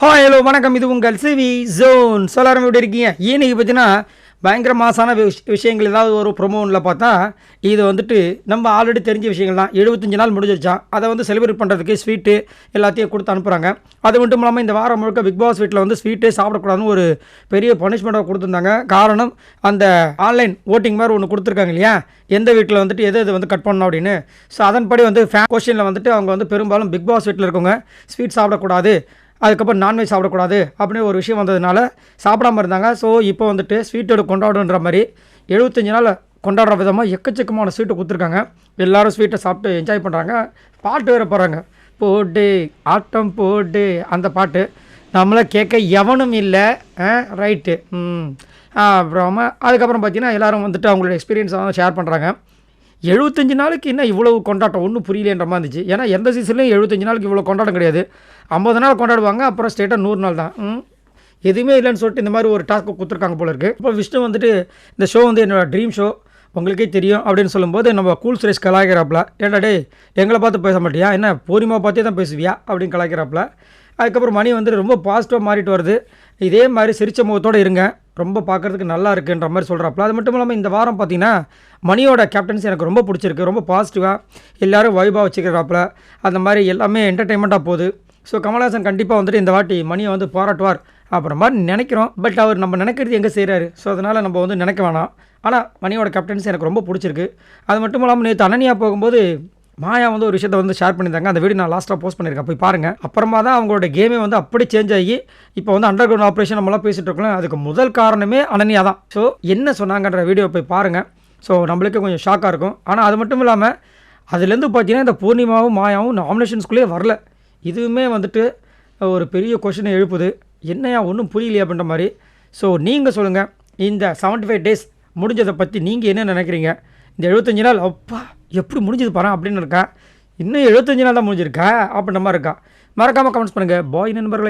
Hi hello வணக்கம். இது உங்கள் சிவி ஜோன். சொல்லாரம் எப்படி இருக்கீங்க? இன்னைக்கு பார்த்தீங்கன்னா பயங்கர மாசான விஷ- விஷயங்கள் ஏதாவது ஒரு ப்ரொமோனில் பார்த்தா இது வந்துட்டு நம்ம ஆல்ரெடி தெரிஞ்ச விஷயங்கள் தான் எழுபத்தஞ்சு நாள் முடிஞ்சிருச்சான் அதை வந்து செலிப்ரேட் பண்ணுறதுக்கு ஸ்வீட்டு எல்லாத்தையும் கொடுத்து அனுப்புகிறாங்க அது மட்டும் இல்லாமல் இந்த வாரம் முழுக்க பிக் பாஸ் வீட்டில் வந்து ஸ்வீட்டே சாப்பிடக்கூடாதுன்னு ஒரு பெரிய பனிஷ்மெண்ட்டாக கொடுத்துருந்தாங்க. காரணம் அந்த ஆன்லைன் ஓட்டிங் மாதிரி ஒன்று கொடுத்துருக்காங்க இல்லையா? எந்த வீட்டில் வந்துட்டு எது எது வந்து கட் பண்ணணும் அப்படின்னு. ஸோ அதன்படி வந்து ஃபே கொஷினில் வந்துட்டு அவங்க வந்து பெரும்பாலும் பிக் பாஸ் வீட்டில் இருக்கவங்க ஸ்வீட் சாப்பிடக்கூடாது. அதுக்கப்புறம் நான்வெஜ் சாப்பிடக்கூடாது அப்படின்னு ஒரு விஷயம் வந்ததுனால சாப்பிடாம இருந்தாங்க. ஸோ இப்போ வந்துட்டு ஸ்வீட்டோட கொண்டாடுன்ற மாதிரி எழுபத்தஞ்சு நாள் கொண்டாடுற விதமாக எக்கச்சக்கமான ஸ்வீட்டை கொடுத்துருக்காங்க. எல்லாரும் ஸ்வீட்டை சாப்பிட்டு என்ஜாய் பண்ணுறாங்க பாட்டு வேறு போகிறாங்க போடு ஆட்டம் போடு அந்த பாட்டு. நம்மளை கேட்க எவனும் இல்லை. ரைட்டு அப்புறமா அதுக்கப்புறம் பார்த்தீங்கன்னா எல்லாரும் வந்துட்டு அவங்களோட எக்ஸ்பீரியன்ஸை ஷேர் பண்ணுறாங்க எழுபத்தஞ்சு நாளைக்கு என்ன இவ்வளவு கொண்டாட்டம்? ஒன்றும் புரியலன்ற மாதிரி இருந்துச்சு. ஏன்னா எந்த சீசன்லையும் எழுபத்தஞ்சு நாளைக்கு இவ்வளோ கொண்டாட்டம் கிடையாது. ஐம்பது நாள் கொண்டாடுவாங்க அப்புறம் ஸ்டேட்டாக நூறு நாள் தான். எதுவுமே இல்லைன்னு சொல்லிட்டு இந்த மாதிரி ஒரு டாஸ்க்கு கொடுத்துருக்காங்க போல இருக்குது இப்போ விஷ்ணு வந்துட்டு இந்த ஷோ வந்து என்னோட ட்ரீம் ஷோ உங்களுக்கே தெரியும் அப்படின்னு சொல்லும்போது நம்ம கூல் சுரேஷ் கலாய்க்கிறாப்புல ஏன்டா டேய் எங்களை பார்த்து பேச மாட்டியா? என்ன பூரிமா பார்த்தே தான் பேசுவியா? அப்படின்னு கலாய்க்கிறாப்புல. அதுக்கப்புறம் மணி வந்துட்டு ரொம்ப பாசிட்டிவாக மாறிட்டு வருது. இதே மாதிரி சிரிச்ச முகத்தோடு இருங்க. ரொம்ப பார்க்குறதுக்கு நல்லா இருக்குன்ற மாதிரி சொல்கிறாப்புல அது மட்டும் இல்லாமல் இந்த வாரம் பார்த்தீங்கன்னா மணியோட கேப்டன்சி எனக்கு ரொம்ப பிடிச்சிருக்கு. ரொம்ப பாசிட்டிவாக எல்லாரும் வைபாக வச்சுக்கிறாப்புல. அந்த மாதிரி எல்லாமே என்டர்டெயின்மெண்ட்டாக போகுது. ஸோ கமல்ஹாசன் கண்டிப்பாக வந்துட்டு இந்த வாட்டி மணியை வந்து பாராட்டுவார் அப்புறம் மாதிரி நினைக்கிறோம். பட் அவர் நம்ம நினைக்கிறது எங்கே செய்கிறாரு ஸோ அதனால் நம்ம வந்து நினைக்க வேணாம். ஆனால் மணியோட கேப்டன்சி எனக்கு ரொம்ப பிடிச்சிருக்கு. அது மட்டும் இல்லாமல் நேற்று அனனியாக போகும்போது மாயா வந்து ஒரு விஷயத்தை வந்து ஷேர் பண்ணியிருந்தாங்க. அந்த வீடியோ நான் லாஸ்ட்டாக போஸ்ட் பண்ணியிருக்கேன். போய் பாருங்கள் அப்புறமா தான் அவங்களோட கேமே வந்து அப்படி சேஞ்ச் ஆகி இப்போ வந்து அண்டர் கிரவுண்ட் ஆப்ரேஷன் நம்மளாம் பேசிட்டு இருக்கோம் அதுக்கு முதல் காரணமே அனன்யா தான். ஸோ என்ன சொன்னாங்கன்ற வீடியோ போய் பாருங்கள் ஸோ நம்மளுக்கு கொஞ்சம் ஷாக்காக இருக்கும். ஆனால் அது மட்டும் இல்லாமல் அதுலேருந்து பார்த்தீங்கன்னா இந்த பூர்ணிமாவும் மாயாவும் நாமினேஷன்ஸ்குள்ளேயே வரல. இதுவுமே வந்துட்டு ஒரு பெரிய கொஷினை எழுப்புது. என்னையா ஒன்றும் புரியலையா அப்படின்ற மாதிரி. ஸோ நீங்கள் சொல்லுங்கள் இந்த 75 ஃபைவ் டேஸ் முடிஞ்சதை பற்றி நீங்கள் என்ன நினைக்கிறீங்க? இந்த எழுபத்தஞ்சு நாள் அப்பா எப்படி முடிஞ்சது பாரு அப்படின்னு இருக்கா? இன்னும் எழுபத்தஞ்சு நாள் தான் முடிஞ்சிருக்கா? அப்படின்ற மாதிரி இருக்கா. மறக்காமல் கமெண்ட்ஸ் பண்ணுங்கள் பாய் நண்பர்களே.